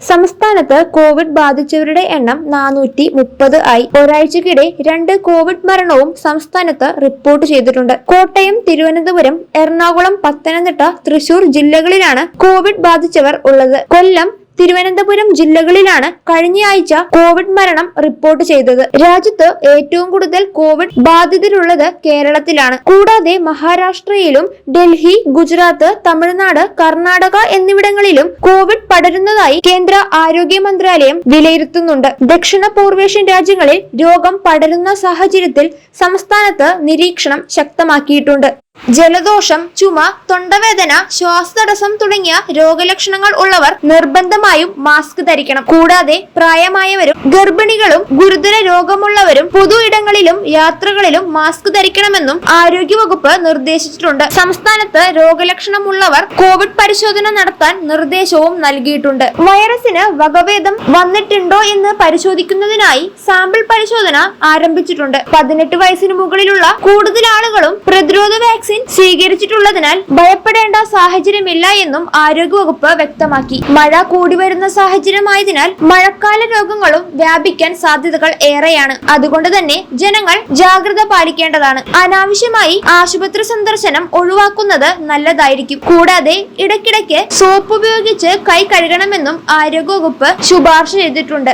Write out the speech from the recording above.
സംസ്ഥാനത്ത് കോവിഡ് ബാധിച്ചവരുടെ എണ്ണം നാനൂറ്റി മുപ്പത് ആയി. ഒരാഴ്ചക്കിടെ രണ്ട് കോവിഡ് മരണവും സംസ്ഥാനത്ത് റിപ്പോർട്ട് ചെയ്തിട്ടുണ്ട്. കോട്ടയം തിരുവനന്തപുരം എറണാകുളം പത്തനംതിട്ട തൃശൂർ ജില്ലകളിലാണ് കോവിഡ് ബാധിച്ചവർ ഉള്ളത്. കൊല്ലം തിരുവനന്തപുരം ജില്ലകളിലാണ് കഴിഞ്ഞയാഴ്ച കോവിഡ് മരണം റിപ്പോർട്ട് ചെയ്തത്. രാജ്യത്ത് ഏറ്റവും കൂടുതൽ കോവിഡ് ബാധിതരുള്ളത് കേരളത്തിലാണ്. കൂടാതെ മഹാരാഷ്ട്രയിലും ഡൽഹി ഗുജറാത്ത് തമിഴ്നാട് കർണാടക എന്നിവിടങ്ങളിലും കോവിഡ് പടരുന്നതായി കേന്ദ്ര ആരോഗ്യ മന്ത്രാലയം വിലയിരുത്തുന്നുണ്ട്. ദക്ഷിണ പൂർവേഷ്യൻ രാജ്യങ്ങളിൽ രോഗം പടരുന്ന സാഹചര്യത്തിൽ സംസ്ഥാനത്ത് നിരീക്ഷണം ശക്തമാക്കിയിട്ടുണ്ട്. ജലദോഷം ചുമ തൊണ്ടവേദന ശ്വാസതടസ്സം തുടങ്ങിയ രോഗലക്ഷണങ്ങൾ ഉള്ളവർ നിർബന്ധമായും മാസ്ക് ധരിക്കണം. കൂടാതെ പ്രായമായവരും ഗർഭിണികളും ഗുരുതര രോഗമുള്ളവരും പൊതു ഇടങ്ങളിലും യാത്രകളിലും മാസ്ക് ധരിക്കണമെന്നും ആരോഗ്യവകുപ്പ് നിർദ്ദേശിച്ചിട്ടുണ്ട്. സംസ്ഥാനത്ത് രോഗലക്ഷണമുള്ളവർ കോവിഡ് പരിശോധന നടത്താൻ നിർദ്ദേശവും നൽകിയിട്ടുണ്ട്. വൈറസിന് വകഭേദം വന്നിട്ടുണ്ടോ എന്ന് പരിശോധിക്കുന്നതിനായി സാമ്പിൾ പരിശോധന ആരംഭിച്ചിട്ടുണ്ട്. പതിനെട്ട് വയസ്സിന് മുകളിലുള്ള കൂടുതൽ ആളുകളും പ്രതിരോധ വാക്സിൻ സ്വീകരിച്ചിട്ടുള്ളതിനാൽ ഭയപ്പെടേണ്ട സാഹചര്യമില്ല എന്നും ആരോഗ്യവകുപ്പ് വ്യക്തമാക്കി. മഴ കൂടി വരുന്ന സാഹചര്യമായതിനാൽ മഴക്കാല രോഗങ്ങളും വ്യാപിക്കാൻ സാധ്യതകൾ ഏറെയാണ്. അതുകൊണ്ട് തന്നെ ജനങ്ങൾ ജാഗ്രത പാലിക്കേണ്ടതാണ്. അനാവശ്യമായി ആശുപത്രി സന്ദർശനം ഒഴിവാക്കുന്നത് നല്ലതായിരിക്കും. കൂടാതെ ഇടയ്ക്കിടയ്ക്ക് സോപ്പ് ഉപയോഗിച്ച് കൈ കഴുകണമെന്നും ആരോഗ്യവകുപ്പ് ശുപാർശ ചെയ്തിട്ടുണ്ട്.